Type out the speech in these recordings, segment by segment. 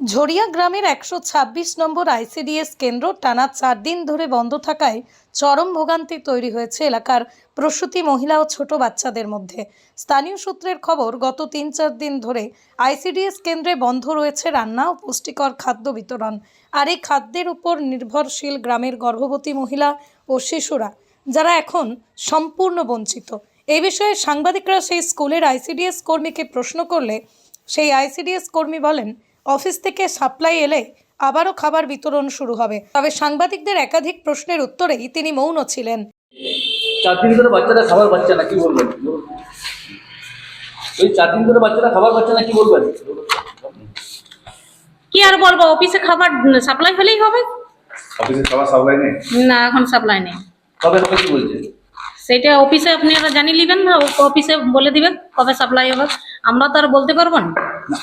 ঝরিয়া গ্রামের একশো ছাব্বিশ নম্বর আইসিডিএস কেন্দ্র টানা চার দিন ধরে বন্ধ থাকায় চরম ভোগান্তি তৈরি হয়েছে এলাকার প্রসূতি মহিলা ও ছোট বাচ্চাদের মধ্যে। স্থানীয় সূত্রের খবর, গত তিন চার দিন ধরে আইসিডিএস কেন্দ্রে বন্ধ রয়েছে রান্না ও পুষ্টিকর খাদ্য বিতরণ। আর এই খাদ্যের উপর নির্ভরশীল গ্রামের গর্ভবতী মহিলা ও শিশুরা, যারা এখন সম্পূর্ণ বঞ্চিত। এই বিষয়ে সাংবাদিকরা সেই স্কুলের আইসিডিএস কর্মীকে প্রশ্ন করলে সেই আইসিডিএস কর্মী বলেন অফিস থেকে সাপ্লাই এলে আবারও খাবার বিতরণ শুরু হবে। তবে সাংবাদিকদের একাধিক প্রশ্নের উত্তরেই তিনি মৌন ছিলেন। চার দিন ধরে বাচ্চারা খাবার পাচ্ছে না কি বলবেন? ওই চার দিন ধরে বাচ্চারা খাবার পাচ্ছে না কি বলবেন? কি আর বলব অফিসে খাবার সাপ্লাই হলেই হবে। অফিসে খাবার সাপ্লাই নেই? না এখন সাপ্লাই নেই। কবে হবে কি বলছে সেটা অফিসে আপনারা জানিয়ে নেবেন না অফিসে বলে দিবেন কবে সাপ্লাই হবে। আমরা তো আর বলতে পারব না,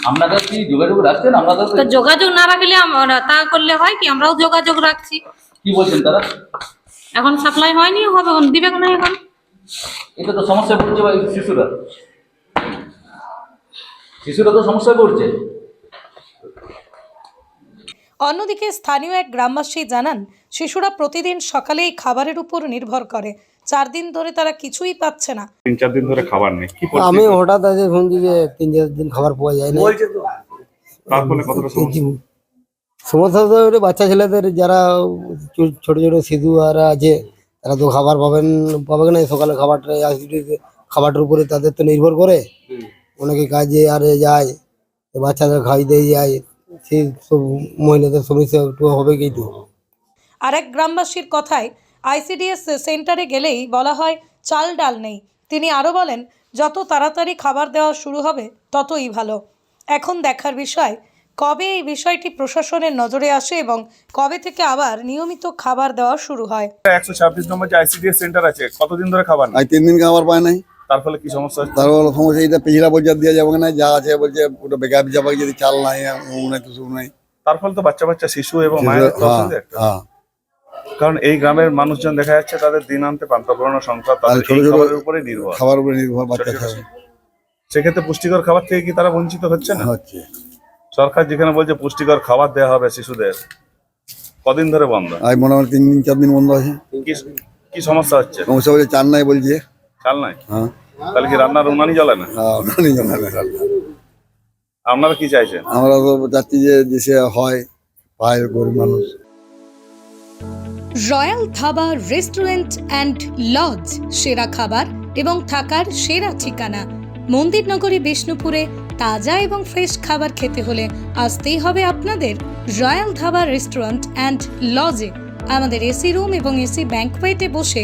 আপনাদের কি যোগাযোগ রাখছেন? আপনাদের তো যোগাযোগ না রাখলে আমরা তা করলে হয় কি? আমরাও যোগাযোগ রাখছি। কি বলছেন তারা? এখন সাপ্লাই হয়নি হবে দিবে না এখন? এটা তো সমস্যায় পড়ছে ভাই শিশুরা। শিশুরা তো সমস্যায় পড়ছে। অন্যদিকে স্থানীয় এক গ্রামবাসী জানান শিশুরা প্রতিদিন সকালেই খাবারের উপর নির্ভর করে। চার দিন ধরে তারা কিছুই পাচ্ছে না। তিন চার দিন ধরে খাবার নেই। কি আমি হঠাৎ আজকে শুনছি যে তিন চার দিন খাবার পাওয়া যায় না। তার কতটা সমস্যা? সমস্যা তো বাচ্চা ছেলেদের যারা চো- ছোট ছোট শিশু আর আছে তারা তো খাবার পাবেন পাবে না। সকালে খাবারটা খাবারটার উপরে তাদের তো নির্ভর করে। অনেকে কাজে আরে যায় তো বাচ্চাদের খাইতে যায়। সেই সব মহিলাদের সমস্যা একটু হবে কি তো আর এক গ্রামবাসীর কথায় আইসিডিএস সেন্টারে গেলেই বলা হয় চাল ডাল নেই। তিনি আরও বলেন যত তাড়াতাড়ি খাবার দেওয়া শুরু হবে ততই ভালো। এখন দেখার বিষয় কবে এই বিষয়টি প্রশাসনের নজরে আসে এবং কবে থেকে আবার নিয়মিত খাবার দেওয়া শুরু হয়? একশো ছাব্বিশ নম্বর যে আইসিডিএস সেন্টার আছে কতদিন ধরে খাবার নেই? তিন দিন খাবার পায় নাই। তার ফলে কি সমস্যা তার বড় সমস্যা এটা পিছলা পর্যায়ে দেওয়া যাবে না যা আছে বলছে ওটা বেকার যাবে যদি চাল নাই ও নাই তো নাই। তার ফলে তো বাচ্চা বাচ্চা শিশু এবং মায়ের হ্যাঁ। হ্যাঁ। কারণ এই গ্রামের মানুষজন দেখা যাচ্ছে তাদের দিন আনতে পান্তা পুরানো সংসার তাদের খাবারের উপরে নির্ভর। খাবার উপরে নির্ভর বাচ্চা খাবে। সেক্ষেত্রে পুষ্টিকর খাবার থেকে কি তারা বঞ্চিত হচ্ছে না? হচ্ছে। সরকার যেখানে বলছে পুষ্টিকর খাবার দেওয়া হবে শিশুদের কদিন ধরে বন্ধ। আজ মোটামুটি তিন দিন চার দিন বন্ধ আছে। কি সমস্যা হচ্ছে? সমস্যা বলছে চাল নাই বলছে। চাল নাই? হ্যাঁ। তাহলে কি রান্নার উনানি জ্বলে না? হ্যাঁ, ওটা নিয়ে যাবে না। আপনারা কি চাইছেন? আমরা তো চাচ্ছি যে দেশে হয় পায় গরিব মানুষ। Royal dhaba restaurant and lodge সেরা খাবার এবং থাকার সেরা ঠিকানা। মন্দিরনগরী বিষ্ণুপুরে তাজা এবং ফ্রেশ খাবার খেতে হলে আসতেই হবে আপনাদের রয়্যাল ধাবা রেস্টুরেন্ট অ্যান্ড লজে। আমাদের এসি রুম এবং এসি ব্যাঙ্কওয়েটে বসে